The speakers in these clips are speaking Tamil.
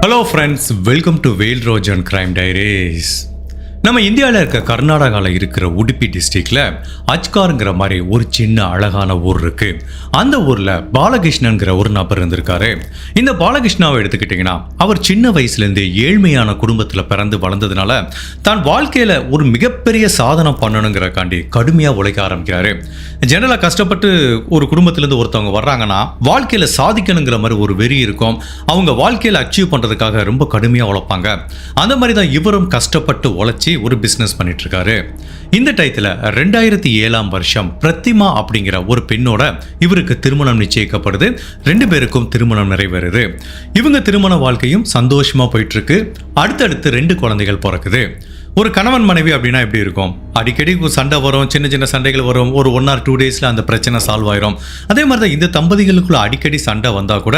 hello friends welcome to Vel Rojan crime diaries நம்ம இந்தியாவில் இருக்க கர்நாடகாவில் இருக்கிற உடுப்பி டிஸ்ட்ரிக்டில் அச்காருங்கிற மாதிரி ஒரு சின்ன அழகான ஊர் இருக்கு. அந்த ஊரில் பாலகிருஷ்ணன்கிற ஒரு நபர் இருந்திருக்காரு. இந்த பாலகிருஷ்ணாவை எடுத்துக்கிட்டிங்கன்னா அவர் சின்ன வயசுலேருந்தே ஏழ்மையான குடும்பத்தில் பிறந்து வளர்ந்ததுனால தான் வாழ்க்கையில் ஒரு மிகப்பெரிய சாதனை பண்ணணுங்கிறக்காண்டி கடுமையாக உழைக்க ஆரம்பிக்கிறாரு. ஜெனரலாக கஷ்டப்பட்டு ஒரு குடும்பத்திலேருந்து ஒருத்தவங்க வர்றாங்கன்னா வாழ்க்கையில் சாதிக்கணுங்கிற மாதிரி ஒரு வெறி இருக்கும். அவங்க வாழ்க்கையில் அச்சீவ் பண்ணுறதுக்காக ரொம்ப கடுமையாக உழைப்பாங்க. அந்த மாதிரி தான் இவரும் கஷ்டப்பட்டு உழைச்சி ஒரு பிஸ்னஸ் பண்ணிட்டு இருக்காரு இந்த டயத்தில் ரெண்டாயிரத்தி ஏழாம் வருஷம் பிரத்திமா அப்படிங்கிற ஒரு பெண்ணோட இவருக்கு திருமணம் நிச்சயிக்கப்படுது. ரெண்டு பேருக்கும் திருமணம் நிறைவேறுது. இவங்க திருமண வாழ்க்கையும் சந்தோஷமா போயிட்டு இருக்கு அடுத்தடுத்து ரெண்டு குழந்தைகள் பிறக்குது. ஒரு கணவன் மனைவி அப்படின்னா எப்படி இருக்கும்? அடிக்கடி சண்டை வரும் சின்ன சின்ன சண்டைகள் வரும் ஒரு ஒன் ஆர் டூ டேஸில் அந்த பிரச்சனை சால்வ் ஆயிரும். அதே மாதிரி தான் இந்த தம்பதிகளுக்குள்ள அடிக்கடி சண்டை வந்தால் கூட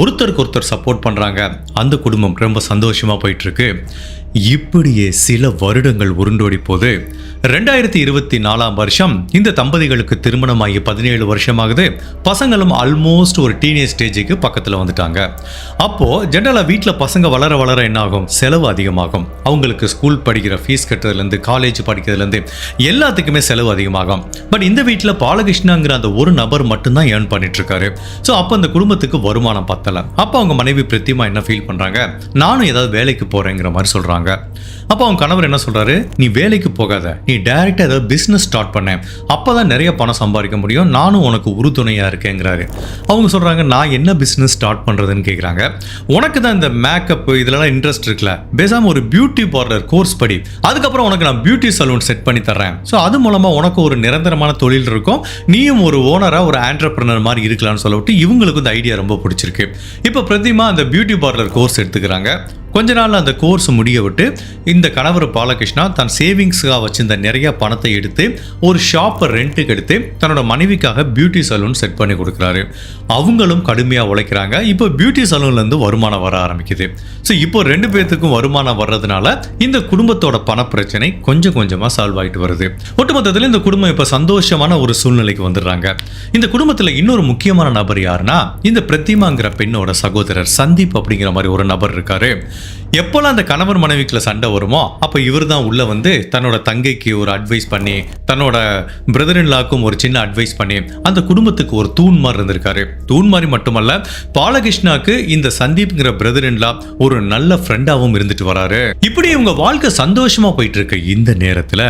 ஒருத்தருக்கு ஒருத்தர் சப்போர்ட் பண்ணுறாங்க அந்த குடும்பம் ரொம்ப சந்தோஷமாக போயிட்டு இருக்கு இப்படியே சில வருடங்கள் உருண்டோடி போது ரெண்டாயிரத்தி இருபத்தி நாலாம் வருஷம் இந்த தம்பதிகளுக்கு திருமணமாகி பதினேழு வருஷமாகுது. பசங்களும் ஆல்மோஸ்ட் ஒரு டீனேஜ் ஸ்டேஜுக்கு பக்கத்தில் வந்துட்டாங்க. அப்போ ஜென்ரலாக வீட்டில் பசங்க வளர வளர என்ன ஆகும் செலவு அதிகமாகும். அவங்களுக்கு ஸ்கூல் படிக்கிற ஃபீஸ் கட்டுறதுலேருந்து காலேஜ் படிக்கிறதுலேருந்து எல்லாத்துக்குமே செலவு அதிகமாகும். பட் இந்த வீட்டில் பாலகிருஷ்ணாங்கிற அந்த ஒரு நபர் மட்டும்தான் ஏர்ன் பண்ணிட்டு இருக்காரு ஸோ அப்போ அந்த குடும்பத்துக்கு வருமானம் பத்தலை. அப்போ அவங்க மனைவி பிரத்திமா என்ன ஃபீல் பண்ணுறாங்க நானும் ஏதாவது வேலைக்கு போகிறேங்கிற மாதிரி சொல்கிறாங்க சொல்கிறாங்க அப்போ அவன் கணவர் என்ன சொல்றாரு? நீ வேலைக்கு போகாத. நீ டைரக்டா ஏதாவது பிஸ்னஸ் ஸ்டார்ட் பண்ண. அப்போ தான் நிறைய பணம் சம்பாதிக்க முடியும். நானும் உனக்கு உறுதுணையாக இருக்கேங்கிறாரு. அவங்க சொல்கிறாங்க நான் என்ன பிஸ்னஸ் ஸ்டார்ட் பண்ணுறதுன்னு கேட்குறாங்க உனக்கு தான் இந்த மேக்கப் இதுலலாம் இன்ட்ரெஸ்ட் இருக்குல்ல. பேசாம ஒரு பியூட்டி பார்லர் கோர்ஸ் படி. அதுக்கப்புறம் உனக்கு நான் பியூட்டி சலூன் செட் பண்ணி தர்றேன். ஸோ அது மூலமாக உனக்கு ஒரு நிரந்தரமான தொழில் இருக்கும். நீயும் ஒரு ஓனராக ஒரு ஆண்டர்பிரினர் மாதிரி இருக்கலாம்னு சொல்லிவிட்டு இவங்களுக்கு இந்த ஐடியா ரொம்ப பிடிச்சிருக்கு. இப்போ பிரதிமா அந்த பியூட்டி பார்லர் கோர்ஸ் எடுத்துக்கிறாங்க. கொஞ்ச நாள் அந்த கோர்ஸ் முடிய விட்டு இந்த கணவர் பாலகிருஷ்ணா தன் சேவிங்ஸாக வச்சிருந்த நிறைய பணத்தை எடுத்து ஒரு ஷாப்பை ரெண்ட்டுக்கு எடுத்து தன்னோட மனைவிக்காக பியூட்டி சலூன் செட் பண்ணி கொடுக்குறாரு. அவங்களும் கடுமையாக உழைக்கிறாங்க. இப்போ பியூட்டி சலூன்லேருந்து வருமானம் வர ஆரம்பிக்குது. ஸோ இப்போ ரெண்டு பேர்த்துக்கும் வருமானம் வர்றதுனால இந்த குடும்பத்தோட பண பிரச்சனை கொஞ்சம் கொஞ்சமாக சால்வ் ஆகிட்டு வருது. ஒட்டுமொத்தத்தில் இந்த குடும்பம் இப்போ சந்தோஷமான ஒரு சூழ்நிலைக்கு வந்துடுறாங்க. இந்த குடும்பத்தில் இன்னொரு முக்கியமான நபர் யாருன்னா இந்த பிரத்திமாங்கிற பெண்ணோட சகோதரர் சந்தீப் அப்படிங்கிற மாதிரி ஒரு நபர் இருக்காரு. எப்போல்லாம் அந்த கணவர் மனைவிக்குள்ள சண்டை வரும் அப்போ இவர் தான் உள்ள வந்து தன்னோட தங்கைக்கு ஒரு அட்வைஸ் பண்ணி தன்னோட பிரதரின்லாக்கும் ஒரு சின்ன அட்வைஸ் பண்ணி அந்த குடும்பத்துக்கு ஒரு தூண் மாதிரி இருந்திருக்காரு. தூண் மாதிரி மட்டுமல்ல பாலகிருஷ்ணாக்கு இந்த சந்தீப்ங்கிற பிரதர் இன்லா ஒரு நல்ல ஃப்ரெண்டாகவும் இருந்துட்டு வராரு. இப்படி இவங்க வாழ்க்கை சந்தோஷமா போயிட்டு இருக்க இந்த நேரத்தில்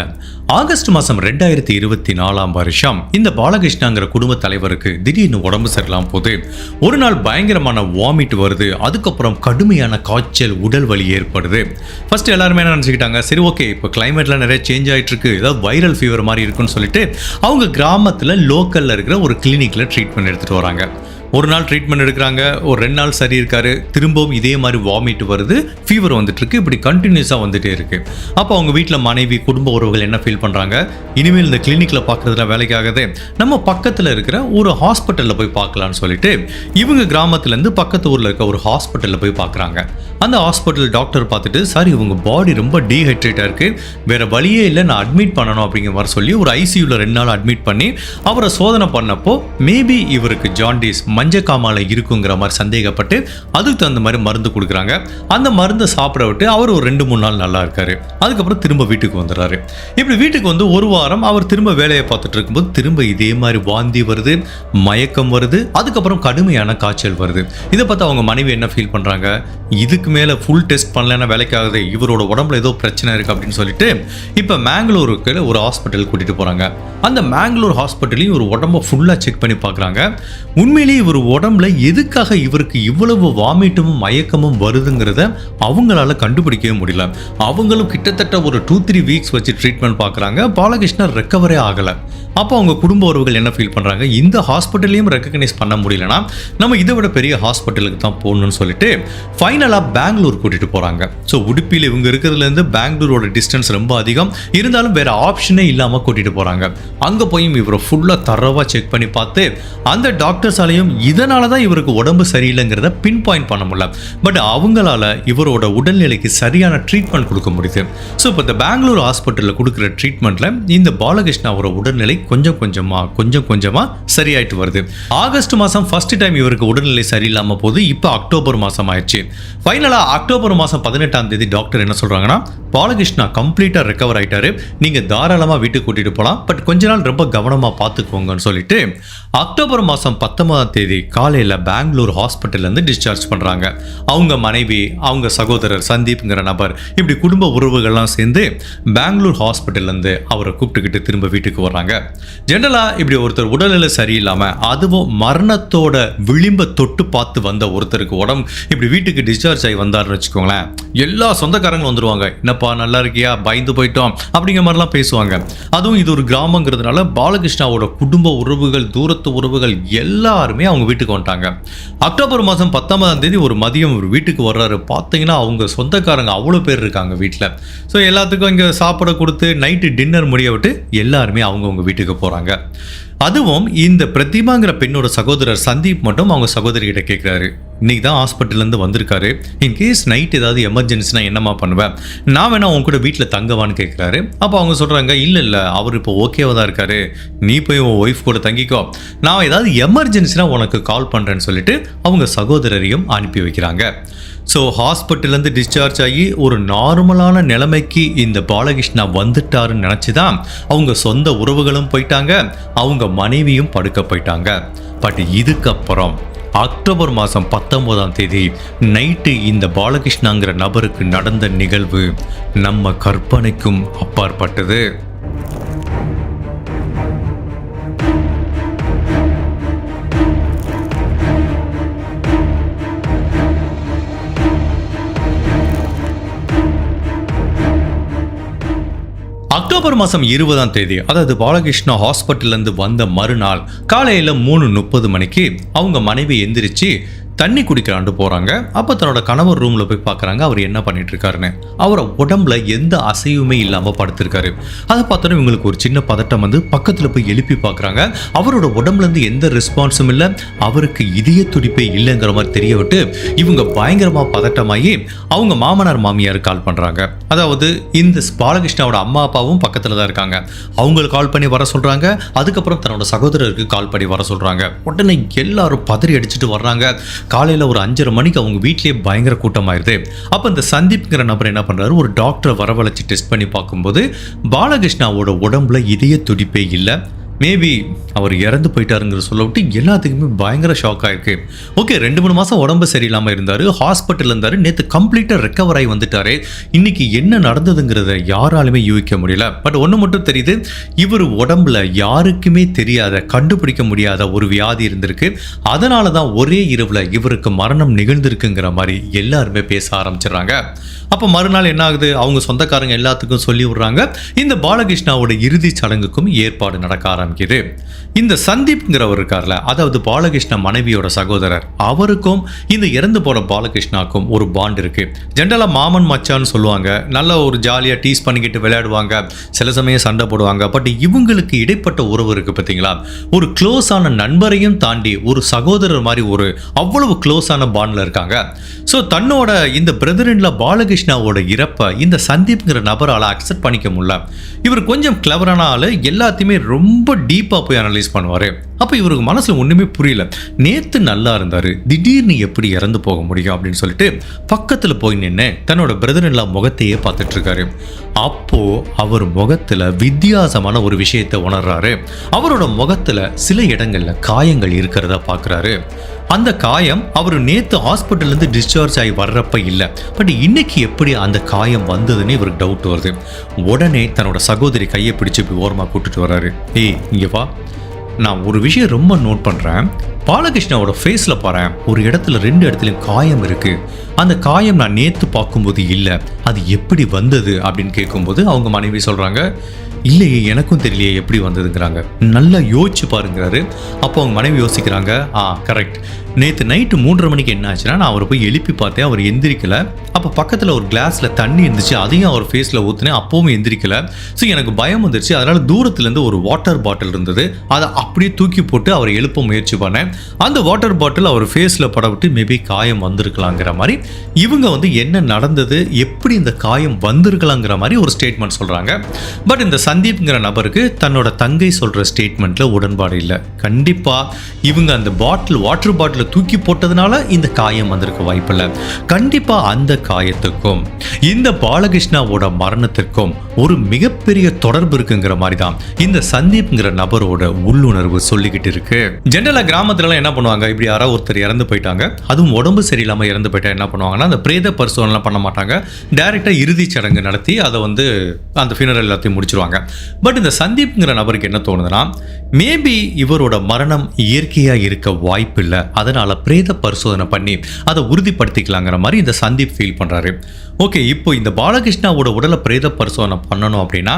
ஆகஸ்ட் மாதம் ரெண்டாயிரத்தி இருபத்தி நாலாம் வருஷம். இந்த பாலகிருஷ்ணாங்கிற குடும்ப தலைவருக்கு திடீர்னு உடம்பு சரியில்லாம போது. ஒரு நாள் பயங்கரமான வாமிட் வருது. அதுக்கப்புறம் கடுமையான காய்ச்சல் உடல் வலி ஏற்படுது. ஃபர்ஸ்ட் எல்லாருமே என்ன நினச்சிக்கிட்டாங்க? சரி ஓகே இப்போ கிளைமேட்லாம் நிறைய சேஞ்ச் ஆகிட்டு இருக்கு ஏதாவது வைரல் ஃபீவர் மாதிரி இருக்குன்னு சொல்லிட்டு அவங்க கிராமத்தில் லோக்கலில் இருக்கிற ஒரு கிளினிக்கில் ட்ரீட்மெண்ட் எடுத்துகிட்டு வராங்க. ஒரு நாள் ட்ரீட்மெண்ட் எடுக்கிறாங்க ஒரு ரெண்டு நாள் சரி இருக்காரு திரும்பவும் இதே மாதிரி வாமிட் வருது ஃபீவர் வந்துட்டு இருக்கு இப்படி கண்டினியூஸாக வந்துட்டே இருக்கு. அப்போ அவங்க வீட்டில் மனைவி குடும்ப உறவுகள் என்ன ஃபீல் பண்ணுறாங்க இனிமேல் இந்த கிளினிக்கில் பார்க்குறதுல வேலைக்காகதே நம்ம பக்கத்தில் இருக்கிற ஒரு ஹாஸ்பிட்டலில் போய் பார்க்கலான்னு சொல்லிட்டு இவங்க கிராமத்துலேருந்து பக்கத்து ஊரில் இருக்க ஒரு ஹாஸ்பிட்டலில் போய் பார்க்குறாங்க. அந்த ஹாஸ்பிட்டல் டாக்டர் பார்த்துட்டு சார் இவங்க பாடி ரொம்ப டீஹைட்ரேட்டாக இருக்குது வேறு வழியே இல்லை நான் அட்மிட் பண்ணணும் அப்படிங்கிற மாதிரி சொல்லி ஒரு ஐசியூவில் ரெண்டு நாள் அட்மிட் பண்ணி அவரை சோதனை பண்ணப்போ மேபி இவருக்கு ஜாண்டிஸ் மஞ்சக்காமால இருக்குங்கிற மாதிரி சந்தேகப்பட்டு அதுக்கு தகுந்த மாதிரி மருந்து கொடுக்குறாங்க. அந்த மருந்தை சாப்பிட விட்டு அவர் ஒரு ரெண்டு மூணு நாள் நல்லா இருக்காரு. அதுக்கப்புறம் திரும்ப வீட்டுக்கு வந்துடுறாரு. இப்படி வீட்டுக்கு வந்து ஒரு வாரம் அவர் திரும்ப வேலையை பார்த்துட்டு இருக்கும்போது திரும்ப இதே மாதிரி வாந்தி வருது மயக்கம் வருது அதுக்கப்புறம் கடுமையான காய்ச்சல் வருது. இதை பார்த்து அவங்க மனைவி என்ன ஃபீல் பண்ணுறாங்க இதுக்கு மேலே ஃபுல் டெஸ்ட் பண்ணலன்னா வேலைக்காகுது இவரோட உடம்புல ஏதோ பிரச்சனை இருக்குது அப்படின்னு சொல்லிட்டு இப்போ மேங்களூருக்கு ஒரு ஹாஸ்பிட்டல் கூட்டிகிட்டு போகிறாங்க அந்த மேங்களூர் ஹாஸ்பிட்டலையும் ஒரு உடம்ப ஃபுல்லாக செக் பண்ணி பார்க்குறாங்க. உண்மையிலேயே இவர் உடம்புல எதுக்காக இவருக்கு இவ்வளவு வாமிட்டும் மயக்கமும் வருதுங்கிறத அவங்களால கண்டுபிடிக்கவே முடியல. அவங்களும் கிட்டத்தட்ட ஒரு டூ த்ரீ வீக்ஸ் வச்சு ட்ரீட்மெண்ட் பார்க்குறாங்க பாலகிருஷ்ணர் ரெக்கவரே ஆகலை. அப்போ அவங்க குடும்ப உறவுகள் என்ன ஃபீல் பண்ணுறாங்க இந்த ஹாஸ்பிட்டல்லையும் ரெக்கக்னைஸ் பண்ண முடியலனா நம்ம இதை விட பெரிய ஹாஸ்பிட்டலுக்கு தான் போகணும்னு சொல்லிட்டு ஃபைனலாக பெங்களூர் கூட்டிகிட்டு போகிறாங்க ஸோ உடுப்பியில் இவங்க இருக்கிறதுலேருந்து பெங்களூரோட டிஸ்டன்ஸ் ரொம்ப அதிகம். இருந்தாலும் வேறு ஆப்ஷனே இல்லாமல் கூட்டிகிட்டு போகிறாங்க அங்கே போய் இவரை ஃபுல்லாக தரவாக செக் பண்ணி பார்த்து அந்த டாக்டர்ஸாலையும் இதனால தான் இவருக்கு உடம்பு சரியில்லைங்கிறத பின் பாயிண்ட் பண்ண முடியல. பட் அவங்களால இவரோட உடல்நிலைக்கு சரியான ட்ரீட்மெண்ட் கொடுக்க முடியுது. ஸோ இப்போ இந்த பெங்களூர் ஹாஸ்பிட்டலில் கொடுக்குற ட்ரீட்மெண்ட்டில் இந்த பாலகிருஷ்ணா அவரோட உடல்நிலை கொஞ்சம் கொஞ்சமாக கொஞ்சம் கொஞ்சமாக சரியாயிட்டு வருது. ஆகஸ்ட் மாதம் ஃபர்ஸ்ட் டைம் இவருக்கு உடல்நிலை சரியில்லாமல் போது இப்போ அக்டோபர் மாதம் ஆயிடுச்சு. ஃபைனலாக அக்டோபர் மாதம் பதினெட்டாம் தேதி டாக்டர் என்ன சொல்கிறாங்கன்னா பாலகிருஷ்ணா கம்ப்ளீட்டாக ரெக்கவர் ஆயிட்டாரு. நீங்கள் தாராளமாக வீட்டுக்கு கூட்டிகிட்டு போகலாம் பட் கொஞ்ச நாள் ரொம்ப கவனமாக பார்த்துக்கோங்கன்னு சொல்லிட்டு அக்டோபர் மாதம் பத்தொன்பதாம் தேதி காலையில் பெங்களூர் ஹாஸ்பிட்டல்லேருந்து டிஸ்சார்ஜ் பண்ணுறாங்க அவங்க மனைவி அவங்க சகோதரர் சந்தீப்ங்கிற நபர் இப்படி குடும்ப உறவுகள்லாம் சேர்ந்து பெங்களூர் ஹாஸ்பிட்டல்லேருந்து அவரை கூப்பிட்டுக்கிட்டு திரும்ப வீட்டுக்கு வர்றாங்க. ஜென்ரலாக இப்படி ஒருத்தர் உடல்நிலை சரியில்லாமல் அதுவும் மரணத்தோட விளிம்பை தொட்டு பார்த்து வந்த ஒருத்தருக்கு உடம்பு இப்படி வீட்டுக்கு டிஸ்சார்ஜ் ஆகி வந்தாருன்னு வச்சுக்கோங்களேன் எல்லா சொந்தக்காரங்களும் வந்துருவாங்க. என்னப்பா நல்லா இருக்கியா? பயந்து போயிட்டோம். அப்படிங்கிற மாதிரிலாம் பேசுவாங்க. அதுவும் இது ஒரு கிராமங்கிறதுனால பாலகிருஷ்ணாவோட குடும்ப உறவுகள் தூரத்து உறவுகள் எல்லாருமே அவங்க வீட்டுக்கு வந்துட்டாங்க. அக்டோபர் மாதம் பத்தொன்பதாம் தேதி ஒரு மதியம் ஒரு வீட்டுக்கு வர்றாரு. பார்த்தீங்கன்னா அவங்க சொந்தக்காரங்க அவ்வளோ பேர் இருக்காங்க வீட்டில் ஸோ எல்லாத்துக்கும் இங்கே சாப்பிட கொடுத்து நைட்டு டின்னர் முடிய விட்டு எல்லாருமே அவங்கவுங்க வீட்டுக்கு போகிறாங்க அதுவும் இந்த பிரதிமாங்கிற பெண்ணோட சகோதரர் சந்தீப் மட்டும் அவங்க சகோதரிகிட்ட கேட்குறாரு இன்னைக்கு தான் ஹாஸ்பிட்டல்லேருந்து வந்திருக்காரு. இன்கேஸ் நைட் ஏதாவது எமர்ஜென்சினா என்னம்மா பண்ணுவேன் நான் வேணா உன் கூட வீட்டில் தங்கவான்னு கேட்குறாரு அப்போ அவங்க சொல்கிறாங்க இல்லை இல்லை அவர் இப்போ ஓகேவா தான் இருக்காரு. நீ போய் உன் ஒய்ஃப் கூட தங்கிக்கோ. நான் ஏதாவது எமர்ஜென்சினா உனக்கு கால் பண்ணுறேன்னு சொல்லிட்டு அவங்க சகோதரரையும் அனுப்பி வைக்கிறாங்க. ஸோ ஹாஸ்பிட்டல்லேருந்து டிஸ்சார்ஜ் ஆகி ஒரு நார்மலான நிலைமைக்கு இந்த பாலகிருஷ்ணா வந்துட்டாருன்னு நினச்சி தான் அவங்க சொந்த உறவுகளும் போயிட்டாங்க அவங்க மனைவியும் படுக்க போயிட்டாங்க. பட் இதுக்கப்புறம் அக்டோபர் மாதம் பத்தொம்போதாம் தேதி நைட்டு இந்த பாலகிருஷ்ணாங்கிற நபருக்கு நடந்த நிகழ்வு நம்ம கற்பனைக்கும் அப்பாற்பட்டது. அக்டோபர் மாதம் இருபதாம் தேதி அதாவது பாலகிருஷ்ணா ஹாஸ்பிட்டல்லேருந்து வந்த மறுநாள் காலையில் மூணு முப்பது மணிக்கு அவங்க மனைவி எந்திரிச்சு தண்ணி குடிக்கலான்ட்டு போகிறாங்க அப்போ தன்னோட கணவர் ரூமில் போய் பார்க்குறாங்க அவர் என்ன பண்ணிட்டு இருக்காருன்னு அவரை உடம்புல எந்த அசைவுமே இல்லாமல் படுத்திருக்காரு. அதை பார்த்தோன்னா இவங்களுக்கு ஒரு சின்ன பதட்டம் வந்து பக்கத்தில் போய் எழுப்பி பார்க்குறாங்க அவரோட உடம்புலேருந்து எந்த ரெஸ்பான்ஸும் இல்லை. அவருக்கு இதய துடிப்பே இல்லைங்கிற மாதிரி தெரிய விட்டு இவங்க பயங்கரமாக பதட்டமாகி அவங்க மாமனார் மாமியார் கால் பண்ணுறாங்க அதாவது இந்த பாலகிருஷ்ணாவோட அம்மா அப்பாவும் பக்கத்தில் தான் இருக்காங்க. அவங்களுக்கு கால் பண்ணி வர சொல்கிறாங்க அதுக்கப்புறம் தன்னோட சகோதரருக்கு கால் பண்ணி வர சொல்கிறாங்க உடனே எல்லாரும் பதறி அடிச்சுட்டு வர்றாங்க. காலையில் ஒரு அஞ்சரை மணிக்கு அவங்க வீட்லேயே பயங்கர கூட்டமாயிருது. அப்போ இந்த சந்தீப்ங்கிற நபர் என்ன பண்ணுறாரு ஒரு டாக்டரை வரவழைச்சு டெஸ்ட் பண்ணி பார்க்கும்போது பாலகிருஷ்ணாவோட உடம்புல இதய துடிப்பே இல்லை. மேபி அவர் இறந்து போயிட்டாருங்கிற சொல்ல விட்டு எல்லாத்துக்குமே பயங்கர ஷாக் ஆயிருக்கு. ஓகே ரெண்டு மூணு மாதம் உடம்பு சரியில்லாமல் இருந்தார். ஹாஸ்பிட்டல் இருந்தார். நேற்று கம்ப்ளீட்டாக ரெக்கவர் ஆகி வந்துட்டாரு. இன்னைக்கு என்ன நடந்ததுங்கிறத யாராலுமே யூகிக்க முடியல. பட் ஒன்று மட்டும் தெரியுது. இவர் உடம்புல யாருக்குமே தெரியாத கண்டுபிடிக்க முடியாத ஒரு வியாதி இருந்திருக்கு. அதனால தான் ஒரே இரவில் இவருக்கு மரணம் நிகழ்ந்திருக்குங்கிற மாதிரி எல்லாருமே பேச ஆரம்பிச்சிடுறாங்க. அப்போ மறுநாள் என்ன ஆகுது? அவங்க சொந்தக்காரங்க எல்லாத்துக்கும் சொல்லி விடுறாங்க. இந்த பாலகிருஷ்ணாவோட இறுதி சடங்குக்கும் ஏற்பாடு நடக்க ஆரம்பிக்குது இந்த சந்தீப்ங்கிறவர் இருக்கார்ல அதாவது பாலகிருஷ்ண மனைவியோட சகோதரர் அவருக்கும் இந்த இறந்து போன பாலகிருஷ்ணாக்கும் ஒரு பாண்ட் இருக்கு. ஜென்ரலாக மாமன் மச்சான்னு சொல்லுவாங்க நல்ல ஒரு ஜாலியாக டீஸ் பண்ணிக்கிட்டு விளையாடுவாங்க சில சமயம் சண்டை போடுவாங்க பட் இவங்களுக்கு இடைப்பட்ட உறவு இருக்கு பார்த்தீங்களா ஒரு க்ளோஸான நண்பரையும் தாண்டி ஒரு சகோதரர் மாதிரி ஒரு அவ்வளவு க்ளோஸான பாண்டில் இருக்காங்க. ஸோ தன்னோட இந்த பிரதரின்ல பாலகிருஷ்ணாவோட இறப்பை இந்த சந்தீப்ங்கிற நபரால் அக்செப்ட் பண்ணிக்க முடியல. இவர் கொஞ்சம் கிளவரான ஆள் எல்லாத்தையுமே ரொம்ப டீப்பாக போய் அனலைஸ் பண்ணுவார். அப்போ இவருக்கு மனசில் ஒன்றுமே புரியல. நேற்று நல்லா இருந்தார். திடீர்னு எப்படி இறந்து போக முடியும் அப்படின்னு சொல்லிட்டு பக்கத்தில் போய் நின்று தன்னோட எல்லாம் முகத்தையே பார்த்துட்ருக்காரு அப்போ அவர் முகத்தில் வித்தியாசமான ஒரு விஷயத்தை உணர்றாரு. அவரோட முகத்தில் சில இடங்களில் காயங்கள் இருக்கிறத பார்க்குறாரு அந்த காயம் அவர் நேற்று ஹாஸ்பிட்டல்லேருந்து டிஸ்சார்ஜ் ஆகி வர்றப்ப இல்லை. பட் இன்னைக்கு எப்படி அந்த காயம் வந்ததுன்னு இவருக்கு டவுட் வருது. உடனே தன்னோட சகோதரி கையை பிடிச்சு இப்படி ஓரமாக கூட்டிட்டு வர்றாரு. ஏய் இங்கே வா. நான் ஒரு விஷயம் ரொம்ப நோட் பண்ணுறேன் பாலகிருஷ்ணாவோட ஃபேஸில் பாரேன் ஒரு இடத்துல ரெண்டு இடத்துலையும் காயம் இருக்கு. அந்த காயம் நான் நேத்து பார்க்கும்போது இல்லை. அது எப்படி வந்தது அப்படின்னு கேட்கும்போது அவங்க மனைவி சொல்றாங்க இல்லையே எனக்கும் தெரியலையே எப்படி வந்ததுங்கிறாங்க. நல்லா யோசிச்சு பாருங்கிறாரு. அப்போ அவங்க மனைவி யோசிக்கிறாங்க ஆ கரெக்ட் நேற்று நைட்டு மூன்றரை மணிக்கு என்ன ஆச்சுன்னா நான் அவரை போய் எழுப்பி பார்த்தேன் அவர் எந்திரிக்கல. அப்போ பக்கத்தில் ஒரு கிளாஸில் தண்ணி இருந்துச்சு அதையும் அவர் ஃபேஸில் ஊற்றுனேன் அப்பவும் எந்திரிக்கல. ஸோ எனக்கு பயம் வந்துருச்சு. அதனால் தூரத்துலேருந்து ஒரு வாட்டர் பாட்டில் இருந்தது. அதை அப்படியே தூக்கி போட்டு அவரை எழுப்ப முயற்சி பண்ணேன். அந்த வாட்டர் பாட்டில் அவர் ஃபேஸில் படவிட்டு மேபி காயம் வந்திருக்கலாங்கிற மாதிரி. இவங்க வந்து என்ன நடந்தது எப்படி இந்த காயம் வந்திருக்கலாங்கிற மாதிரி ஒரு ஸ்டேட்மெண்ட் சொல்கிறாங்க பட் இந்த சந்தீப்ங்கிற நபருக்கு தன்னோட தங்கை சொல்கிற ஸ்டேட்மெண்ட்டில் உடன்பாடு இல்லை. கண்டிப்பாக இவங்க அந்த பாட்டில் வாட்டர் பாட்டிலை தூக்கி போட்டதுனால இந்த காயம் வந்திருக்க வாய்ப்பில்லை கண்டிப்பாக அந்த காயத்துக்கும் இந்த பாலகிருஷ்ணாவோட மரணத்திற்கும் ஒரு மிகப்பெரிய தொடர்பு இருக்குங்கிற மாதிரி தான் இந்த சந்தீப்ங்கிற நபரோட உள்ளுணர்வு சொல்லிக்கிட்டு இருக்கு. ஜென்ரலாக கிராமத்தில் இவங்கெல்லாம் என்ன பண்ணுவாங்க? இப்படி யாராவது ஒருத்தர் இறந்து போயிட்டாங்க. அதுவும் உடம்பு சரியில்லாமல் இறந்து போயிட்டா என்ன பண்ணுவாங்கன்னா அந்த பிரேத பரிசோதனைலாம் பண்ண மாட்டாங்க. டைரெக்டாக இறுதிச் சடங்கு நடத்தி அதை வந்து அந்த ஃபினரல் எல்லாத்தையும் முடிச்சிருவாங்க. பட் இந்த சந்தீப்ங்கிற நபருக்கு என்ன தோணுதுன்னா மேபி இவரோட மரணம் இயற்கையாக இருக்க வாய்ப்பு இல்லை. அதனால் பிரேத பரிசோதனை பண்ணி அதை உறுதிப்படுத்திக்கலாங்கிற மாதிரி இந்த சந்தீப் ஃபீல் பண்ணுறாரு ஓகே இப்போ இந்த பாலகிருஷ்ணாவோட உடலை பிரேத பரிசோதனை பண்ணணும் அப்படின்னா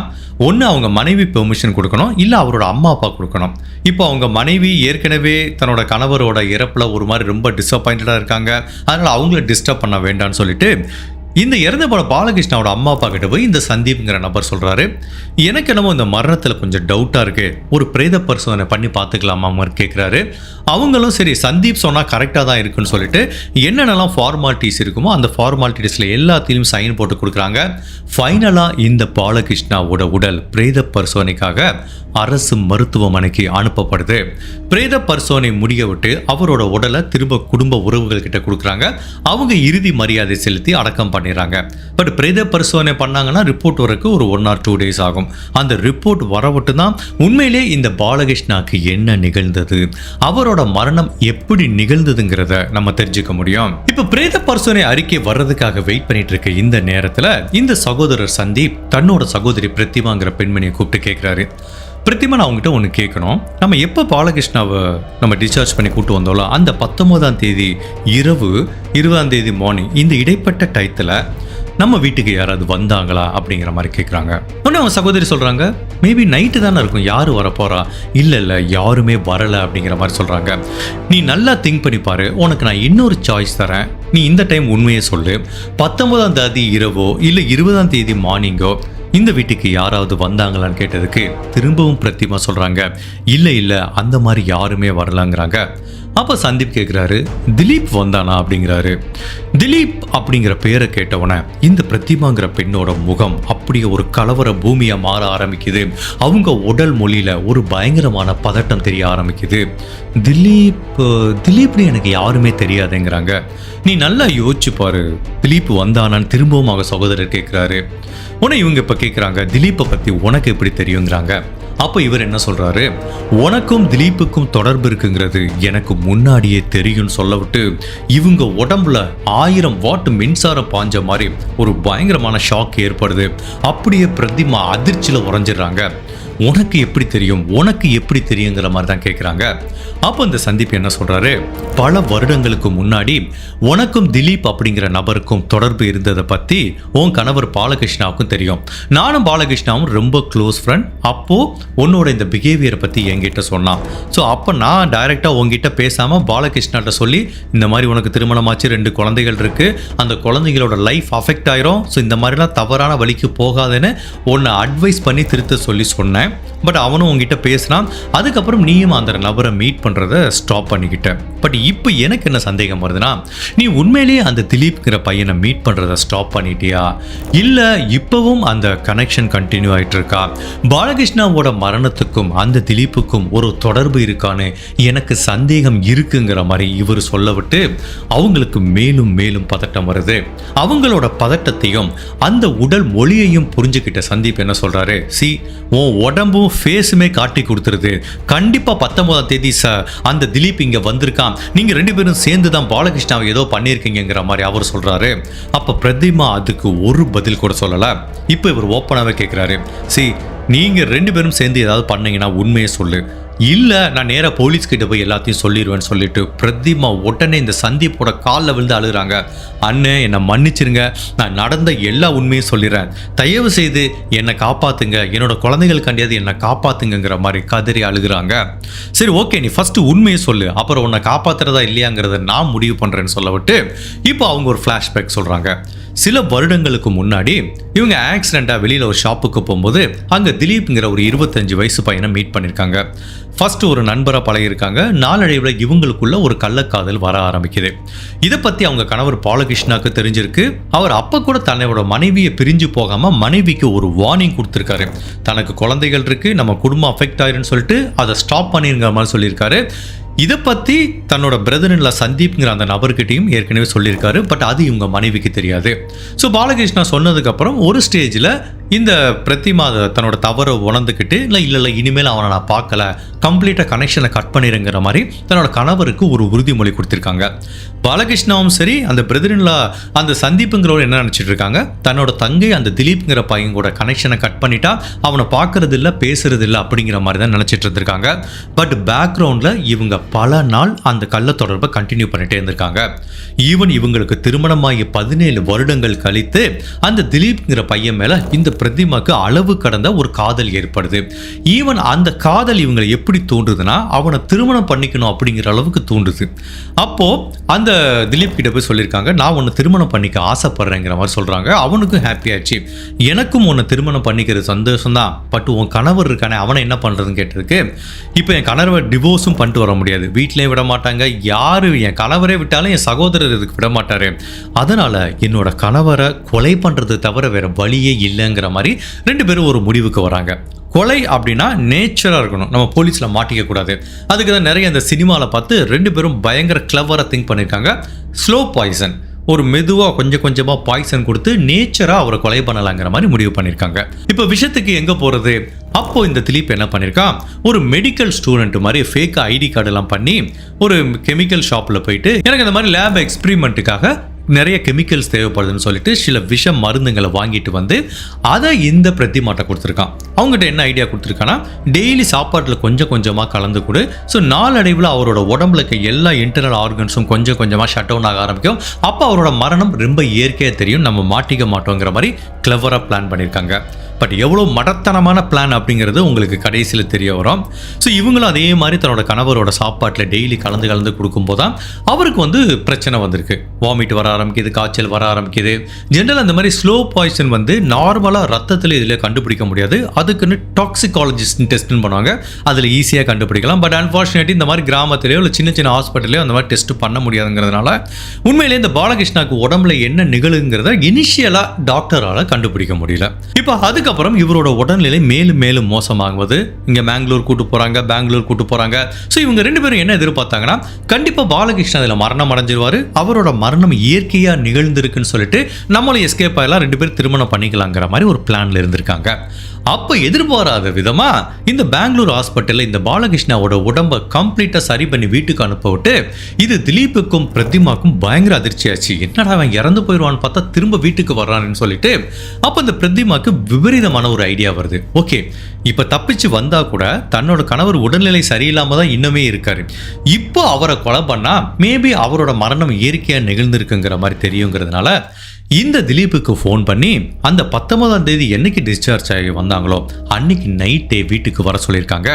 ஒன்று அவங்க மனைவி பெர்மிஷன் கொடுக்கணும் இல்லை அவரோட அம்மா அப்பா கொடுக்கணும். இப்போ அவங்க மனைவி ஏற்கனவே தன்னோட கணவரோட இறப்பில் ஒரு மாதிரி ரொம்ப டிசப்பாயிண்டடாக இருக்காங்க. அதனால் அவங்கள டிஸ்டர்ப் பண்ண வேண்டாம்னு சொல்லிட்டு இந்த இறந்து போன பாலகிருஷ்ணாவோட அம்மா அப்பா கிட்ட போய் இந்த சந்தீப்ங்கிற நபர் சொல்றாரு. எனக்கு என்னமோ இந்த மரணத்தில் கொஞ்சம் டவுட்டாக இருக்கு. ஒரு பிரேத பரிசோதனை பண்ணி பார்த்துக்கலாமா கேட்குறாரு அவங்களும் சரி சந்தீப் சொன்னால் கரெக்டாக தான் இருக்குன்னு சொல்லிட்டு என்னென்னலாம் ஃபார்மாலிட்டிஸ் இருக்குமோ அந்த ஃபார்மாலிட்டிஸில் எல்லாத்திலையும் சைன் போட்டு கொடுக்குறாங்க. ஃபைனலாக இந்த பாலகிருஷ்ணாவோட உடல் பிரேத பரிசோதனைக்காக அரசு மருத்துவமனைக்கு அனுப்பப்படுது. பிரேத பரிசோதனை முடிய விட்டு அவரோட உடலை திரும்ப குடும்ப உறவுகள் கிட்ட கொடுக்குறாங்க. அவங்க இறுதி மரியாதை செலுத்தி அடக்கம் பண்ணிடுறாங்க பட் பிரேத பரிசோதனை பண்ணாங்கன்னா ரிப்போர்ட் வரக்கு ஒரு ஒன் ஆர் டூ டேஸ் ஆகும். அந்த ரிப்போர்ட் வர தான் உண்மையிலே இந்த பாலகிருஷ்ணாக்கு என்ன நிகழ்ந்தது? அவரோட மரணம் எப்படி நிகழ்ந்ததுங்கிறத நம்ம தெரிஞ்சுக்க முடியும். இப்போ பிரேத பரிசோதனை அறிக்கை வர்றதுக்காக வெயிட் பண்ணிட்டு இருக்க இந்த நேரத்துல இந்த சகோதரர் சந்தீப் தன்னோட சகோதரி பிரதிமாங்கிற பெண்மணியை கூப்பிட்டு கேட்குறாரு பிரித்திமா நான் உங்ககிட்ட ஒன்று கேட்கணும். நம்ம எப்போ பாலகிருஷ்ணாவை நம்ம டிஸ்சார்ஜ் பண்ணி கூட்டு வந்தோம்ல அந்த பத்தொம்போதாம் தேதி இரவு இருபதாம் தேதி மார்னிங் இந்த இடைப்பட்ட டயத்தில் நம்ம வீட்டுக்கு யாராவது வந்தாங்களா அப்படிங்கிற மாதிரி கேட்குறாங்க உடனே அவங்க சகோதரி சொல்கிறாங்க மேபி நைட்டு தானே இருக்கும் யார் வரப்போகிறா இல்லை இல்லை யாருமே வரலை அப்படிங்கிற மாதிரி சொல்கிறாங்க நீ நல்லா திங்க் பண்ணி பாரு உனக்கு நான் இன்னொரு சாய்ஸ் தரேன். நீ இந்த டைம் உண்மையை சொல்லு. பத்தொன்பதாம் தேதி இரவோ இல்லை இருபதாம் தேதி மார்னிங்கோ இந்த வீட்டுக்கு யாராவது வந்தாங்களான்னு கேட்டதுக்கு திரும்பவும் பிரத்திமா சொல்கிறாங்க இல்லை இல்லை அந்த மாதிரி யாருமே வரலாங்கிறாங்க. அப்போ சந்தீப் கேட்குறாரு திலீப் வந்தானா அப்படிங்கிறாரு. திலீப் அப்படிங்கிற பேரை கேட்டவன இந்த பிரதிமாங்கிற பெண்ணோட முகம் அப்படியே ஒரு கலவர பூமியாக மாற ஆரம்பிக்குது. அவங்க உடல் மொழியில் ஒரு பயங்கரமான பதட்டம் தெரிய ஆரம்பிக்குது. திலீப் திலீப்னு எனக்கு யாருமே தெரியாதுங்கிறாங்க. நீ நல்லா யோசிச்சு பாரு திலீப் வந்தானான்னு திரும்பவும் அவங்க சகோதரர் கேட்குறாரு உடனே இவங்க இப்போ கேட்குறாங்க திலீப்பை பற்றி உனக்கு எப்படி தெரியுங்கிறாங்க. அப்போ இவர் என்ன சொல்றாரு? உனக்கும் திலீப்புக்கும் தொடர்பு இருக்குங்கிறது எனக்கு முன்னாடியே தெரியும்னு சொல்ல விட்டு இவங்க உடம்புல ஆயிரம் வாட்டு மின்சாரம் பாஞ்ச மாதிரி ஒரு பயங்கரமான ஷாக் ஏற்படுது. அப்படியே பிரதிமா அதிர்ச்சியில் உறைஞ்சிடுறாங்க. உனக்கு எப்படி தெரியும் உனக்கு எப்படி தெரியுங்கிற மாதிரி தான் கேட்குறாங்க அப்போ இந்த சந்தீப் என்ன சொல்கிறாரு பல வருடங்களுக்கு முன்னாடி உனக்கும் திலீப் அப்படிங்கிற நபருக்கும் தொடர்பு இருந்ததை பற்றி உன் கணவர் பாலகிருஷ்ணாவுக்கும் தெரியும். நானும் பாலகிருஷ்ணாவும் ரொம்ப க்ளோஸ் ஃப்ரெண்ட் அப்போது உன்னோட இந்த பிஹேவியரை பற்றி என்கிட்ட சொன்னான். ஸோ அப்போ நான் டைரெக்டாக உங்ககிட்ட பேசாமல் பாலகிருஷ்ணாட்ட சொல்லி இந்த மாதிரி உனக்கு திருமணமாச்சு ரெண்டு குழந்தைகள் இருக்குது அந்த குழந்தைகளோட லைஃப் அஃபெக்ட் ஆயிரும். ஸோ இந்த மாதிரிலாம் தவறான வழிக்கு போகாதுன்னு உன்னை அட்வைஸ் பண்ணி திருத்த சொல்லி சொன்னேன். பட் அவனும் உங்ககிட்ட பேசினான். அதுக்கப்புறம் நீயும் அந்த நபரை மீட் பண்ணுறத ஸ்டாப் பண்ணிக்கிட்ட. பட் இப்போ எனக்கு என்ன சந்தேகம் வருதுன்னா நீ உண்மையிலேயே அந்த திலீப்ங்கிற பையனை மீட் பண்ணுறத ஸ்டாப் பண்ணிட்டியா? இல்லை இப்போவும் அந்த கனெக்ஷன் கண்டினியூ ஆகிட்டு இருக்கா பாலகிருஷ்ணாவோட மரணத்துக்கும் அந்த திலீப்புக்கும் ஒரு தொடர்பு இருக்கான்னு எனக்கு சந்தேகம் இருக்குங்கிற மாதிரி இவர் சொல்ல விட்டு அவங்களுக்கு மேலும் மேலும் பதட்டம் வருது. அவங்களோட பதட்டத்தையும் அந்த உடல் மொழியையும் புரிஞ்சுக்கிட்ட சந்தீப் என்ன சொல்கிறாரு சி உன் உடம்பும் ஃபேஸுமே காட்டி கொடுத்துருது. கண்டிப்பாக பத்தொன்பதாம் தேதி சார் அந்த திலீப் இங்கே வந்திருக்கான். நீங்கள் ரெண்டு பேரும் சேர்ந்து தான் பாலகிருஷ்ணாவை ஏதோ பண்ணியிருக்கீங்கிற மாதிரி அவர் சொல்கிறாரு அப்போ பிரதிமா அதுக்கு ஒரு பதில் கூட சொல்லலை. இப்போ இவர் ஓப்பனாகவே கேட்குறாரு சி நீங்கள் ரெண்டு பேரும் சேர்ந்து ஏதாவது பண்ணீங்கன்னா உண்மையை சொல்லு. இல்லை நான் நேராக போலீஸ் கிட்ட போய் எல்லாத்தையும் சொல்லிடுவேன்னு சொல்லிட்டு பிரதிமா உடனே இந்த சந்தீப்போட காலில் விழுந்து அழுகுறாங்க. அண்ணே என்னை மன்னிச்சிருங்க. நான் நடந்த எல்லா உண்மையும் சொல்லிடுறேன். தயவு செய்து என்னை காப்பாத்துங்க. என்னோட குழந்தைகளுக்காண்டியாவது என்னை காப்பாத்துங்கங்கிற மாதிரி கதறி அழுகுறாங்க. சரி ஓகே நீ ஃபஸ்ட்டு உண்மையை சொல்லு. அப்புறம் உன்னை காப்பாத்துறதா இல்லையாங்கிறத நான் முடிவு பண்ணுறேன்னு சொல்ல விட்டு இப்போ அவங்க ஒரு ஃப்ளாஷ்பேக் சொல்கிறாங்க சில வருடங்களுக்கு முன்னாடி இவங்க ஆக்சிடெண்ட்டாக வெளியில் ஒரு ஷாப்புக்கு போகும்போது அங்கே திலீப்ங்கிற ஒரு இருபத்தஞ்சு வயசு பையனை மீட் பண்ணியிருக்காங்க ஃபர்ஸ்ட் ஒரு நண்பராக பழகியிருக்காங்க. நாளடைவில் இவங்களுக்குள்ள ஒரு கள்ளக்காதல் வர ஆரம்பிக்குது. இதை பற்றி அவங்க கணவர் பாலகிருஷ்ணாக்கு தெரிஞ்சிருக்கு. அவர் அப்போ கூட தன்னோட மனைவியை பிரிஞ்சு போகாமல் மனைவிக்கு ஒரு வார்னிங் கொடுத்துருக்காரு. தனக்கு குழந்தைகள் இருக்குது நம்ம குடும்பம் அஃபெக்ட் ஆயிருன்னு சொல்லிட்டு அதை ஸ்டாப் பண்ணிருங்கிற மாதிரி சொல்லியிருக்காரு. இதை பற்றி தன்னோட பிரதரின்ல சந்தீப்ங்கிற அந்த நபர்கிட்டையும் ஏற்கனவே சொல்லியிருக்காரு. பட் அது இவங்க மனைவிக்கு தெரியாது. ஸோ பாலகிருஷ்ணா சொன்னதுக்கப்புறம் ஒரு ஸ்டேஜில் இந்த பிரதிமா அதை தன்னோட தவறை உணர்ந்துக்கிட்டு இல்லை இல்லை இல்லை இனிமேல் அவனை நான் பார்க்கல. கம்ப்ளீட்டாக கனெக்ஷனை கட் பண்ணிடுங்கிற மாதிரி தன்னோட கணவருக்கு ஒரு உறுதிமொழி கொடுத்துருக்காங்க. பாலகிருஷ்ணாவும் சரி அந்த பிரதரின்ல அந்த சந்தீப்புங்கிறவர் என்ன நினச்சிட்டு இருக்காங்க? தன்னோட தங்கை அந்த திலீப்ங்கிற பையன் கூட கனெக்ஷனை கட் பண்ணிட்டா அவனை பார்க்கறது இல்லை பேசுறது இல்லை அப்படிங்கிற மாதிரி தான் நினச்சிட்டு இருந்திருக்காங்க. பட் பேக்ரவுண்டில் இவங்க பல நாள் அந்த கள்ள தொடர்பை கண்டினியூ பண்ணிட்டே இருந்திருக்காங்க. ஈவன் இவங்களுக்கு திருமணமாகி பதினேழு வருடங்கள் கழித்து அந்த திலீப்ங்கிற பையன் மேலே இந்த பிரதிமாக்கு அளவு கடந்த ஒரு காதல் ஏற்படுது. ஈவன் அந்த காதல் இவங்களை எப்படி தூண்டுதுன்னா அவனை திருமணம் பண்ணிக்கணும் அப்படிங்கிற அளவுக்கு தூண்டுது. அப்போ அந்த திலீப் கிட்ட போய் சொல்லியிருக்காங்க நான் உன்னை திருமணம் பண்ணிக்க ஆசைப்படுறேங்கிற மாதிரி சொல்றாங்க. அவனுக்கும் ஹாப்பி ஆச்சு எனக்கும் உன்னை திருமணம் பண்ணிக்கிறது சந்தோஷம் தான் பட் உன் கணவர் இருக்கானே அவனை என்ன பண்றதுன்னு கேட்டதுக்கு இப்போ என் கணவர் டிவோர்ஸும் பண்ணிட்டு வர முடியும் முடியாது. வீட்லயும் விட மாட்டாங்க. யாரு என் கணவரே விட்டாலும் என் சகோதரர் இதுக்கு விட மாட்டார். அதனால் என்னோட கணவரை கொலை பண்ணுறது தவிர வேற வழியே இல்லைங்கிற மாதிரி ரெண்டு பேரும் ஒரு முடிவுக்கு வராங்க. கொலை அப்படின்னா நேச்சராக இருக்கணும். நம்ம போலீஸில் மாட்டிக்க கூடாது. அதுக்கு தான் நிறைய இந்த சினிமாவில் பார்த்து ரெண்டு பேரும் பயங்கர கிளவராக திங்க் பண்ணியிருக்காங்க ஸ்லோ பாய்சன் ஒரு மெதுவாக கொஞ்சம் கொஞ்சமாக பாய்சன் கொடுத்து நேச்சராக அவரை கொலை பண்ணலாங்கிற மாதிரி முடிவு பண்ணியிருக்காங்க இப்போ விஷயத்துக்கு எங்கே போகிறது அப்போ இந்த திலீப் என்ன பண்ணியிருக்கான் ஒரு மெடிக்கல் ஸ்டூடெண்ட் மாதிரி ஃபேக் ஐடி கார்டெல்லாம் பண்ணி ஒரு கெமிக்கல் ஷாப்பில் போயிட்டு எனக்கு இந்த மாதிரி லேப் எக்ஸ்பிரிமெண்ட்டுக்காக நிறைய கெமிக்கல்ஸ் தேவைப்படுதுன்னு சொல்லிட்டு சில விஷ மருந்துங்களை வாங்கிட்டு வந்து அதை இந்த பிரதிமாட்ட கொடுத்துருக்கான் அவங்ககிட்ட என்ன ஐடியா கொடுத்துருக்கான்னா டெய்லி சாப்பாட்டில் கொஞ்சம் கொஞ்சமாக கலந்து கொடு. ஸோ நாளடைவில் அவரோட உடம்புல இருக்க எல்லா இன்டர்னல் ஆர்கன்ஸும் கொஞ்சம் கொஞ்சமாக ஷட் டவுன் ஆக ஆரம்பிக்கும். அப்போ அவரோட மரணம் ரொம்ப இயற்கையாக தெரியும். நம்ம மாட்டிக்க மாட்டோங்கிற மாதிரி கிளவராக பிளான் பண்ணியிருக்காங்க பட் எவ்வளோ மடத்தனமான பிளான் அப்படிங்கிறது உங்களுக்கு கடைசியில் தெரிய வரும். ஸோ இவங்களும் அதே மாதிரி தன்னோட கணவரோட சாப்பாட்டில் டெய்லி கலந்து கலந்து கொடுக்கும்போது தான் அவருக்கு வந்து பிரச்சனை வந்திருக்கு. வாமிட் வர ஆரம்பிக்குது காய்ச்சல் வர ஆரம்பிக்குது. ஜென்ரல் அந்த மாதிரி ஸ்லோ பாய்சன் வந்து நார்மலாக ரத்தத்தில் இதில் கண்டுபிடிக்க முடியாது. அதுக்குன்னு டாக்ஸிகாலஜிஸ்ட் டெஸ்ட்னு பண்ணுவாங்க. அதில் ஈஸியாக கண்டுபிடிக்கலாம். பட் அன்ஃபார்ச்சுனேட்லி இந்த மாதிரி கிராமத்திலேயோ இல்லை சின்ன சின்ன ஹாஸ்பிட்டலையோ அந்த மாதிரி டெஸ்ட் பண்ண முடியாதுங்கிறதுனால உண்மையிலேயே இந்த பாலகிருஷ்ணாவுக்கு உடம்புல என்ன நிகழுங்கிறத இனிஷியலாக டாக்டரால் கண்டுபிடிக்க முடியல. இப்போ அதுக்கு அதுக்கப்புறம் இவரோட உடல்நிலை மேலும் மேலும் மோசமாகுவது. இங்கே மேங்களூர் கூட்டு போகிறாங்க பெங்களூர் கூட்டு போகிறாங்க ஸோ இவங்க ரெண்டு பேரும் என்ன எதிர்பார்த்தாங்கன்னா கண்டிப்பாக பாலகிருஷ்ணன் அதில் மரணம் அடைஞ்சிருவார். அவரோட மரணம் இயற்கையாக நிகழ்ந்திருக்குன்னு சொல்லிட்டு நம்மளும் எஸ்கேப் ஆகலாம் ரெண்டு பேரும் திருமணம் பண்ணிக்கலாங்கிற மாதிரி ஒரு பிளானில் இருந்திருக்காங்க. அப்போ எதிர்பாராத விதமாக இந்த பெங்களூர் ஹாஸ்பிட்டலில் இந்த பாலகிருஷ்ணாவோட உடம்பை கம்ப்ளீட்டாக சரி பண்ணி வீட்டுக்கு அனுப்ப விட்டு இது திலீப்புக்கும் பிரதிமாக்கும் பயங்கர அதிர்ச்சியாச்சு. என்னடா அவன் இறந்து போயிடுவான்னு பார்த்தா திரும்ப வீட்டுக்கு வர்றான்னு சொல்லிட்டு அப்போ இந்த பிரதிமாக்கு விபரீதமான ஒரு ஐடியா வருது. ஓகே இப்போ தப்பிச்சு வந்தால் கூட தன்னோட கணவர் உடல்நிலை சரியில்லாம தான் இன்னுமே இருக்காரு. இப்போ அவரை கொலை பண்ணால் மேபி அவரோட மரணம் இயற்கையாக நிகழ்ந்திருக்குங்கிற மாதிரி தெரியுங்கிறதுனால இந்த திலீப்புக்கு ஃபோன் பண்ணி அந்த பத்தொன்பதாம் தேதி என்னைக்கு டிஸ்சார்ஜ் ஆகி வந்தாங்களோ அன்னைக்கு நைட்டே வீட்டுக்கு வர சொல்லியிருக்காங்க.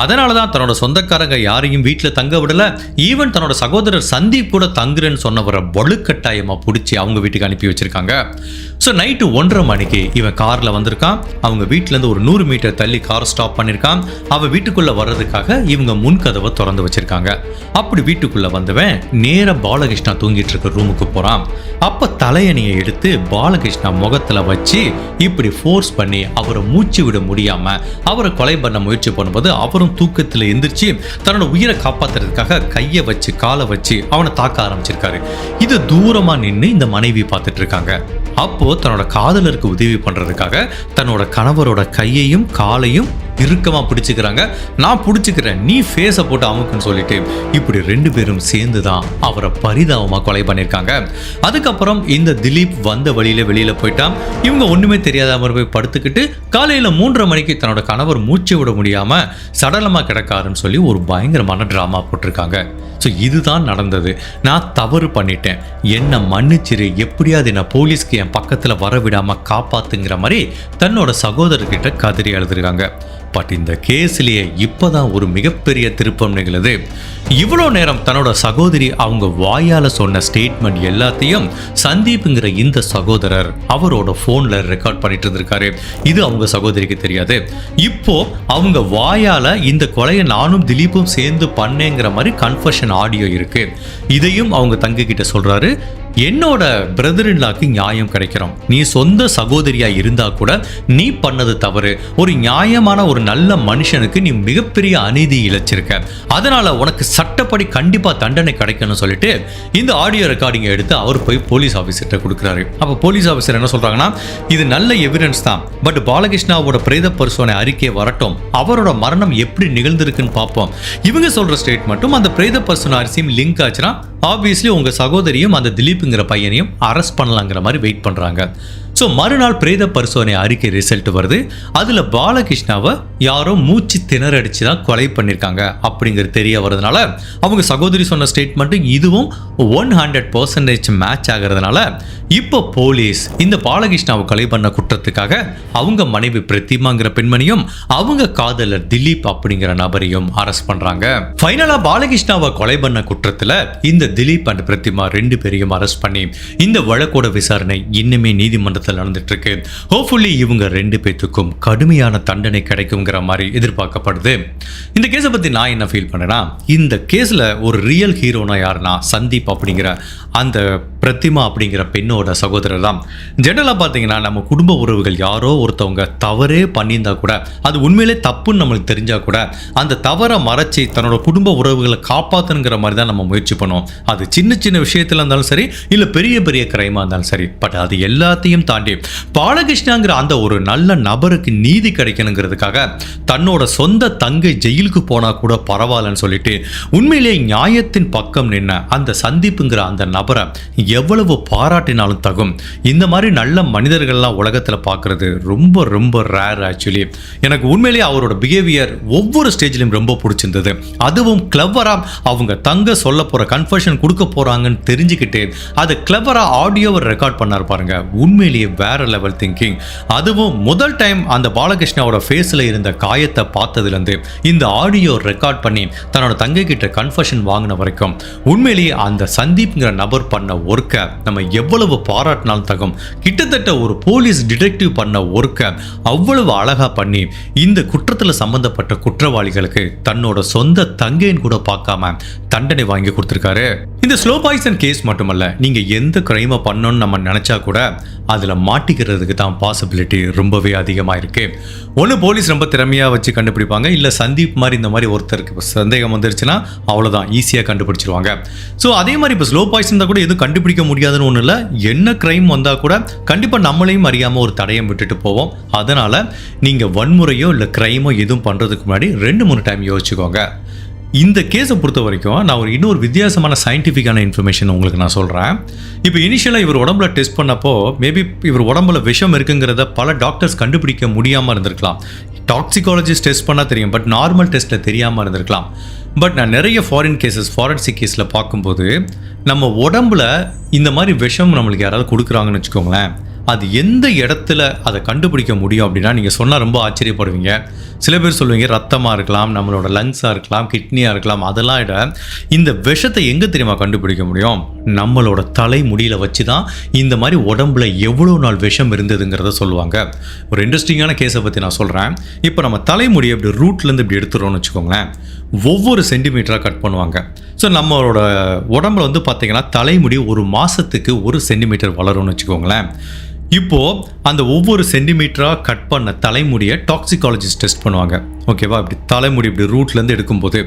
அதனால தான் தன்னோட சொந்தக்காரங்க யாரையும் வீட்டில் தங்க விடல. ஈவன் தன்னோட சகோதரர் சந்தீப் கூட தங்குறேன்னு சொன்னவரை வலுக்கட்டாயமாக பிடிச்சி அவங்க வீட்டுக்கு அனுப்பி வச்சிருக்காங்க. ஸோ நைட்டு ஒன்றரை மணிக்கு இவன் காரில் வந்திருக்கான். அவங்க வீட்டிலேருந்து ஒரு நூறு மீட்டர் தள்ளி கார் ஸ்டாப் பண்ணியிருக்கான் அவன் வீட்டுக்குள்ளே வர்றதுக்காக இவங்க முன்கதவை திறந்து வச்சிருக்காங்க. அப்படி வீட்டுக்குள்ளே வந்தவன் நேராக பாலகிருஷ்ணா தூங்கிட்டு இருக்க ரூமுக்கு போகிறான் அப்போ தலையணியை எடுத்து பாலகிருஷ்ணா முகத்தில் வச்சு இப்படி ஃபோர்ஸ் பண்ணி அவரை மூச்சு விட முடியாமல் அவரை கொலை பண்ண முயற்சி பண்ணும்போது அவரும் தூக்கத்தில் எந்திரிச்சு தன்னோட உயிரை காப்பாற்றுறதுக்காக கையை வச்சு காலை வச்சு அவனை தாக்க ஆரம்பிச்சிருக்காரு. இது தூரமாக நின்று இந்த மனைவி பார்த்துட்டு இருக்காங்க. அப்போ தன்னோட காதலருக்கு உதவி பண்றதுக்காக தன்னோட கணவரோட கையையும் காலையும் இறுக்கமாக பிடிச்சிக்கிறாங்க. நான் பிடிச்சிக்கிறேன். நீ ஃபேஸை போட்டு அமுக்குன்னு சொல்லிட்டு இப்படி ரெண்டு பேரும் சேர்ந்து தான் அவரை பரிதாபமாக கொலை பண்ணியிருக்காங்க. அதுக்கப்புறம் இந்த திலீப் வந்த வழியில் வெளியில் போயிட்டான். இவங்க ஒன்றுமே தெரியாத மாதிரி போய் படுத்துக்கிட்டு காலையில் மூன்றரை மணிக்கு தன்னோட கணவர் மூச்சு விட முடியாமல் சடலமாக கிடக்காருன்னு சொல்லி ஒரு பயங்கரமான ட்ராமா போட்டிருக்காங்க. ஸோ இதுதான் நடந்தது. நான் தவறு பண்ணிட்டேன். என்னை மன்னிச்சிரு. எப்படியாவது என்ன போலீஸ்க்கு என் பக்கத்தில் வர விடாமல் காப்பாத்துங்கிற மாதிரி தன்னோட சகோதரர்கிட்ட கதறி எழுதிருக்காங்க பட் இந்த கேஸ்லேயே இப்போதான் ஒரு மிகப்பெரிய திருப்பம் நிகழுது இவ்வளோ நேரம் தன்னோட சகோதரி அவங்க வாயால் சொன்ன ஸ்டேட்மெண்ட் எல்லாத்தையும் சந்தீப்ங்கிற இந்த சகோதரர் அவரோட ஃபோனில் ரெக்கார்ட் பண்ணிட்டு இருந்திருக்காரு. இது அவங்க சகோதரிக்கு தெரியாது. இப்போ அவங்க வாயால் இந்த கொலையை நானும் திலீப்பும் சேர்ந்து பண்ணேங்கிற மாதிரி கன்ஃபஷன் ஆடியோ இருக்கு. இதையும் அவங்க தங்கிக்கிட்ட சொல்கிறாரு என்னோட பிரதரின்லாக்கு நியாயம் கிடைக்கிறோம். நீ சொந்த சகோதரியா இருந்தா கூட நீ பண்ணது தவறு. ஒரு நியாயமான ஒரு நல்ல மனுஷனுக்கு நீ மிகப்பெரிய அநீதி இழைச்சிருக்க. அதனால உனக்கு சட்டப்படி கண்டிப்பா தண்டனை கிடைக்கணும்னு சொல்லிட்டு இந்த ஆடியோ ரெக்கார்டிங் எடுத்து அவர் போய் போலீஸ் ஆஃபீஸர்கிட்ட கொடுக்குறாரு. அப்போ போலீஸ் ஆஃபீஸர் என்ன சொல்றாங்கன்னா இது நல்ல எவிடன்ஸ் தான். பட் பாலகிருஷ்ணாவோட பிரேத பரிசோதனை அறிக்கை வரட்டும். அவரோட மரணம் எப்படி நிகழ்ந்திருக்குன்னு பார்ப்போம். இவங்க சொல்ற ஸ்டேட்மெண்ட்டும் அந்த பிரேத பரிசோதனை அரிசியும் லிங்க் ஆச்சுன்னா ஆப்வியஸ்லி உங்க சகோதரியும் அந்த திலீப் திலீப்புங்கிற பையனையும் அரெஸ்ட் பண்ணலாங்கிற மாதிரி வெயிட் பண்றாங்க. ஸோ மறுநாள் பிரேத பரிசோதனை அறிக்கை ரிசல்ட் வருது. அதில் பாலகிருஷ்ணாவை யாரோ மூச்சு திணறடிச்சு தான் கொலை பண்ணியிருக்காங்க அப்படிங்கிறது தெரிய வரதுனால அவங்க சகோதரி சொன்ன ஸ்டேட்மெண்ட்டும் இதுவும் ஒன் ஹண்ட்ரட் பர்சன்டேஜ் மேட்ச் ஆகிறதுனால இப்போ போலீஸ் இந்த பாலகிருஷ்ணாவை கொலை பண்ண குற்றத்துக்காக அவங்க மனைவி பிரதிமாங்கிற பெண்மணியும் அவங்க காதலர் திலீப் அப்படிங்கிற நபரையும் அரெஸ்ட் பண்றாங்க. ஃபைனலா பாலகிருஷ்ணாவை கொலை பண்ண குற்றத்துல இந்த திலீப் அண்ட் பிரதிமா ரெண்டு பேரையும் அரெஸ்ட் பண்ணி இந்த வழக்கோட விசாரணை இன்னுமே நீதிமன்றத்தில் நடந்துட்டு நடந்துட்டுருக்கு. ஹோப்ஃபுல்லி இவங்க ரெண்டு பேத்துக்கும் கடுமையான தண்டனை கிடைக்குங்கிற மாதிரி எதிர்பார்க்கப்படுது. இந்த கேஸை பத்தி நான் என்ன ஃபீல் பண்ணேன்னா இந்த கேஸ்ல ஒரு ரியல் ஹீரோனா யாருன்னா சந்தீப் அப்படிங்கிற அந்த பிரதிமா அப்படிங்கிற பெண்ணோட சகோதரர் தான். ஜெனரலாக பார்த்தீங்கன்னா நம்ம குடும்ப உறவுகள் யாரோ ஒருத்தவங்க தவறே பண்ணியிருந்தா கூட அது உண்மையிலே தப்புன்னு நம்மளுக்கு தெரிஞ்சா கூட அந்த தவறை மறைச்சி தன்னோட குடும்ப உறவுகளை காப்பாற்றணுங்கிற மாதிரி தான் நம்ம முயற்சி பண்ணுவோம் அது சின்ன சின்ன விஷயத்துல இருந்தாலும் சரி இல்லை பெரிய பெரிய கிரைமாக இருந்தாலும் சரி. பட் அது எல்லாத்தையும் தாண்டி பாலகிருஷ்ணாங்கிற அந்த ஒரு நல்ல நபருக்கு நீதி கிடைக்கணுங்கிறதுக்காக தன்னோட சொந்த தங்கை ஜெயிலுக்கு போனா கூட பரவாயில்லன்னு சொல்லிட்டு உண்மையிலேயே நியாயத்தின் பக்கம் நின்ன அந்த சந்திப்புங்கிற அந்த நபரை எவ்வளவு பாராட்டினாலும் தகும். இந்த மாதிரி நல்ல மனிதர்கள்லாம் உலகத்தில் பார்க்குறது ரொம்ப ரொம்ப ரேர் ஆக்சுவலி எனக்கு உண்மையிலேயே அவரோட பிஹேவியர் ஒவ்வொரு ஸ்டேஜ்லையும் ரொம்ப பிடிச்சிருந்தது. அதுவும் கிளவராக அவங்க தங்க சொல்ல போகிற கன்ஃபர்ஷன் கொடுக்க போகிறாங்கன்னு தெரிஞ்சுக்கிட்டு அதை கிளவராக ஆடியோவை ரெக்கார்ட் பண்ணார் பாருங்க. உண்மையிலேயே வேற லெவல் திங்கிங் அதுவும் முதல் டைம் அந்த பாலகிருஷ்ணாவோட ஃபேஸில் இருந்த காயத்தை பார்த்ததுலேருந்து இந்த ஆடியோ ரெக்கார்ட் பண்ணி தன்னோட தங்கை கிட்ட கன்ஃபர்ஷன் வாங்கின வரைக்கும் உண்மையிலேயே அந்த சந்தீப்ங்கிற நபர் பண்ண ஒர்க்கை நம்ம எவ்வளவு பாராட்டினாலும் தகும். கிட்டத்தட்ட ஒரு போலீஸ் டிடெக்டிவ் பண்ண ஒர்க்கை அவ்வளவு அழகா பண்ணி இந்த குற்றத்தில் சம்பந்தப்பட்ட குற்றவாளிகளுக்கு தன்னோட சொந்த தங்கைன்னு கூட பார்க்காம தண்டனை வாங்கி கொடுத்துருக்காரு. இந்த ஸ்லோ பாய்சன் கேஸ் மட்டுமல்ல நீங்க எந்த கிரைமை பண்ணணும்னு நம்ம நினைச்சா கூட அதுல மாட்டிக்கிறதுக்கு தான் பாசிபிலிட்டி ரொம்பவே அதிகமாக இருக்குது ஒன்று போலீஸ் ரொம்ப திறமையாக வச்சு கண்டுபிடிப்பாங்க. இல்லை சந்தீப் மாதிரி இந்த மாதிரி ஒருத்தருக்கு இப்ப சந்தேகம் வந்துருச்சுன்னா அவ்வளோதான் ஈஸியாக கண்டுபிடிச்சிருவாங்க. ஸோ அதே மாதிரி இப்போ ஸ்லோ பாய்சன் இருந்தால் கூட எதுவும் கண்டுபிடிக்க முடியாதுன்னு ஒன்றும் இல்லை. என்ன க்ரைம் வந்தால் கூட கண்டிப்பாக நம்மளையும் அறியாமல் ஒரு தடையம் விட்டுட்டு போவோம். அதனால் நீங்கள் வன்முறையோ இல்லை க்ரைமோ எதுவும் பண்ணுறதுக்கு முன்னாடி ரெண்டு மூணு டைம் யோசிச்சுக்கோங்க. இந்த கேஸை பொறுத்த வரைக்கும் நான் ஒரு இன்னொரு வித்தியாசமான சயின்டிஃபிக்கான இன்ஃபர்மேஷன் உங்களுக்கு நான் சொல்கிறேன் இப்போ இனிஷியலாக இவர் உடம்புல டெஸ்ட் பண்ணப்போ மேபி இவர் உடம்புல விஷம் இருக்குங்கிறத பல டாக்டர்ஸ் கண்டுபிடிக்க முடியாமல் இருந்திருக்கலாம். டாக்ஸிகாலஜிஸ்ட் டெஸ்ட் பண்ணால் தெரியும் பட் நார்மல் டெஸ்ட்டில் தெரியாமல் இருந்திருக்கலாம். பட் நான் நிறைய ஃபாரின் கேசஸ் ஃபாரன்சிக் கேஸில் பார்க்கும்போது நம்ம உடம்புல இந்த மாதிரி விஷம் நம்மளுக்கு யாராவது கொடுக்குறாங்கன்னு வச்சுக்கோங்களேன். அது எந்த இடத்துல அதை கண்டுபிடிக்க முடியும் அப்படின்னா நீங்கள் சொன்னால் ரொம்ப ஆச்சரியப்படுவீங்க. சில பேர் சொல்லுவீங்க ரத்தமாக இருக்கலாம் நம்மளோட லங்ஸாக இருக்கலாம் கிட்னியாக இருக்கலாம் அதெல்லாம் விட இந்த விஷத்தை எங்கே தெரியுமா கண்டுபிடிக்க முடியும்? நம்மளோட தலைமுடியில் வச்சு தான் இந்த மாதிரி உடம்புல எவ்வளோ நாள் விஷம் இருந்ததுங்கிறத சொல்லுவாங்க. ஒரு இன்ட்ரெஸ்டிங்கான கேஸை பற்றி நான் சொல்கிறேன் இப்போ நம்ம தலைமுடி அப்படி ரூட்லேருந்து இப்படி எடுத்துகிறோம்னு வச்சுக்கோங்களேன். ஒவ்வொரு சென்டிமீட்டராக கட் பண்ணுவாங்க. ஸோ நம்மளோட உடம்புல வந்து பார்த்திங்கன்னா தலைமுடி ஒரு மாதத்துக்கு ஒரு சென்டிமீட்டர் வளரும்னு வச்சுக்கோங்களேன். இப்போ அந்த ஒவ்வொரு சென்டிமீட்டராக கட் பண்ண தலைமுடியை டாக்ஸிகாலஜிஸ்ட் டெஸ்ட் பண்ணுவாங்க. ஓகேவா இப்படி தலைமுடி இப்படி ரூட்லேருந்து எடுக்கும்போது.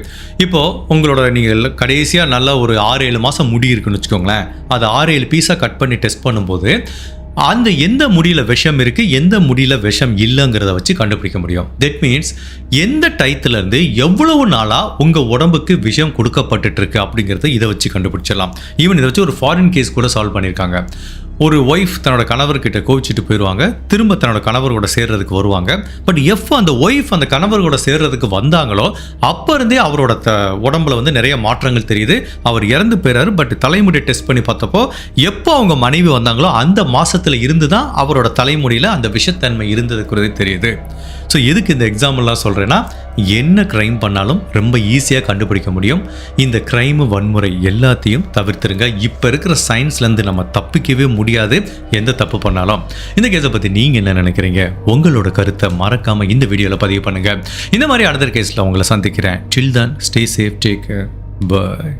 இப்போது உங்களோட நீங்கள் கடைசியாக நல்லா ஒரு ஆறு ஏழு மாதம் முடி இருக்குன்னு வச்சுக்கோங்களேன். அதை ஆறு ஏழு பீஸாக கட் பண்ணி டெஸ்ட் பண்ணும்போது அந்த எந்த முடியில் விஷம் இருக்குது எந்த முடியில் விஷம் இல்லைங்கிறத வச்சு கண்டுபிடிக்க முடியும். தட் மீன்ஸ் எந்த டயத்துலேருந்து எவ்வளவு நாளாக உங்கள் உடம்புக்கு விஷம் கொடுக்கப்பட்டுட்ருக்கு அப்படிங்கிறத இதை வச்சு கண்டுபிடிச்சிடலாம். ஈவன் இதை வச்சு ஒரு ஃபாரின் கேஸ் கூட சால்வ் பண்ணியிருக்காங்க. ஒரு ஒய்ஃப் தன்னோட கணவர்கிட்ட கோவிச்சிட்டு போயிடுவாங்க திரும்ப தன்னோட கணவரோட சேர்றதுக்கு வருவாங்க. பட் எப்போ அந்த ஒய்ஃப் அந்த கணவரோட சேர்றதுக்கு வந்தாங்களோ அப்போ இருந்தே அவரோட த உடம்புல வந்து நிறைய மாற்றங்கள் தெரியுது. அவர் இறந்து போயிறாரு. பட் தலைமுடி டெஸ்ட் பண்ணி பார்த்தப்போ எப்போ அவங்க மனைவி வந்தாங்களோ அந்த மாதத்தில் இருந்து தான் அவரோட தலைமுடியில் அந்த விஷத்தன்மை இருந்ததுக்குறது தெரியுது. ஸோ எதுக்கு இந்த எக்ஸாம்பிள்லாம் சொல்கிறேன்னா என்ன க்ரைம் பண்ணாலும் ரொம்ப ஈஸியாக கண்டுபிடிக்க முடியும். இந்த க்ரைம் வன்முறை எல்லாத்தையும் தவிர்த்துருங்க. இப்போ இருக்கிற சயின்ஸ்லேருந்து நம்ம தப்பிக்கவே முடியாது. எந்த தப்பு பண்ணாலும். இந்த கேஸை பற்றி நீங்கள் என்ன நினைக்கிறீங்க? உங்களோட கருத்தை மறக்காமல் இந்த வீடியோவில் பதிவு பண்ணுங்கள் இந்த மாதிரி அடுத்த கேஸில் உங்களை சந்திக்கிறேன். டில் தான் ஸ்டே சேஃப் டேக் பாய்